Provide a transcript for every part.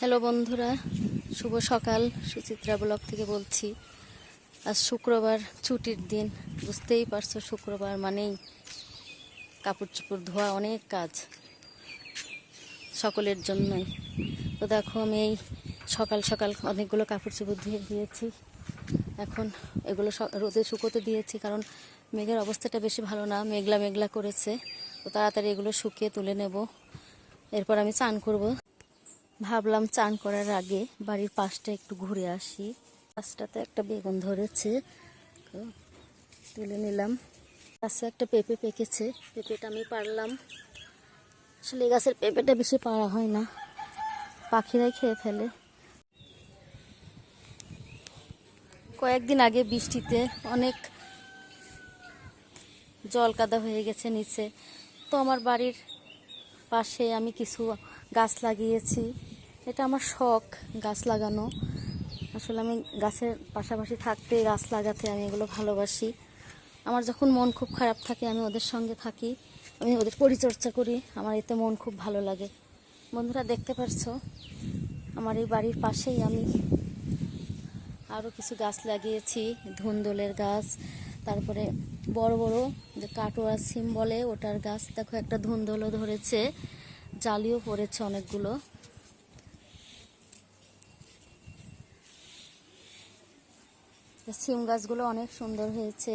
Hello বন্ধুরা, শুভ সকাল, Suchitra blog থেকে বলছি। আজ শুক্রবার, ছুটির দিন, বুঝতেই পারছ শুক্রবার মানেই কাপড় চোপড় ধোয়া অনেক কাজ সকলের জন্যই। তো দেখো, আমি এই সকাল সকাল অনেকগুলো কাপড় চোপড় ধুয়ে দিয়েছি। এখন এগুলো রোদে শুকোতে দিয়েছি কারণ মেঘের অবস্থাটা বেশি ভালো না, মেঘলা মেঘলা করেছে। তো তাড়াতাড়ি এগুলো শুকিয়ে তুলে নেব। এরপর আমি চান করব। ভাবলাম চান করার আগে বাড়ির পাশটা একটু ঘুরে আসি। পাশটাতে একটা বেগুন ধরেছে। তুলে নিলাম। গাছে একটা পেঁপে পেকেছে। পেঁপেটা আমি পারলাম। আসলে গাছের পেঁপেটা বেশি পাড়া হয় না। পাখিরাই খেয়ে ফেলে। কয়েকদিন আগে বৃষ্টিতে অনেক জল কাদা হয়ে গেছে নিচে। তো আমার বাড়ির পাশে আমি কিছু গাছ লাগিয়েছি। এটা আমার শখ, গাছ লাগানো। আসলে আমি গাছের পাশাপাশি থাকতে গাছ লাগাতে আমি এগুলো ভালোবাসি। আমার যখন মন খুব খারাপ থাকে, আমি ওদের সঙ্গে থাকি, আমি ওদের পরিচর্যা করি, আমার এতে মন খুব ভালো লাগে। বন্ধুরা, দেখতে পারছ? আমার এই বাড়ির পাশেই আমি আরও কিছু গাছ লাগিয়েছি, ধুন্দলের গাছ, তারপরে বড় বড় যে কাটোয়া সিম বলে, ওটার গাছ। দেখো, একটা ধুন্দলও ধরেছে, জালিও পড়েছে অনেকগুলো। সিম গাছগুলো অনেক সুন্দর হয়েছে।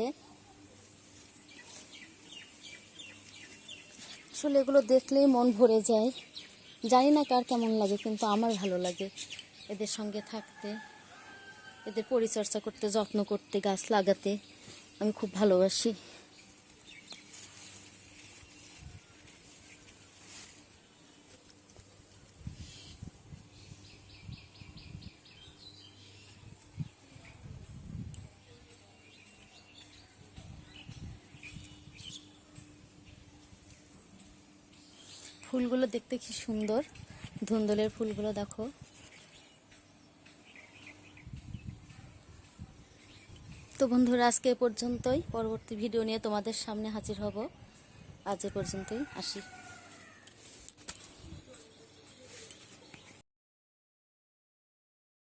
আসলে এগুলো দেখলেই মন ভরে যায়। জানি না কার কেমন লাগে, কিন্তু আমার ভালো লাগে এদের সঙ্গে থাকতে, এদের পরিচর্যা করতে, যত্ন করতে, গাছ লাগাতে। আমি খুব ভালোবাসি। ফুলগুলো দেখতে কি সুন্দর। ধুন্দলের ফুলগুলো দেখো। তো বন্ধুরা, আজকে পর্যন্তই। পরবর্তী ভিডিও নিয়ে তোমাদের সামনে হাজির হব। আজ এ পর্যন্তই। আসি।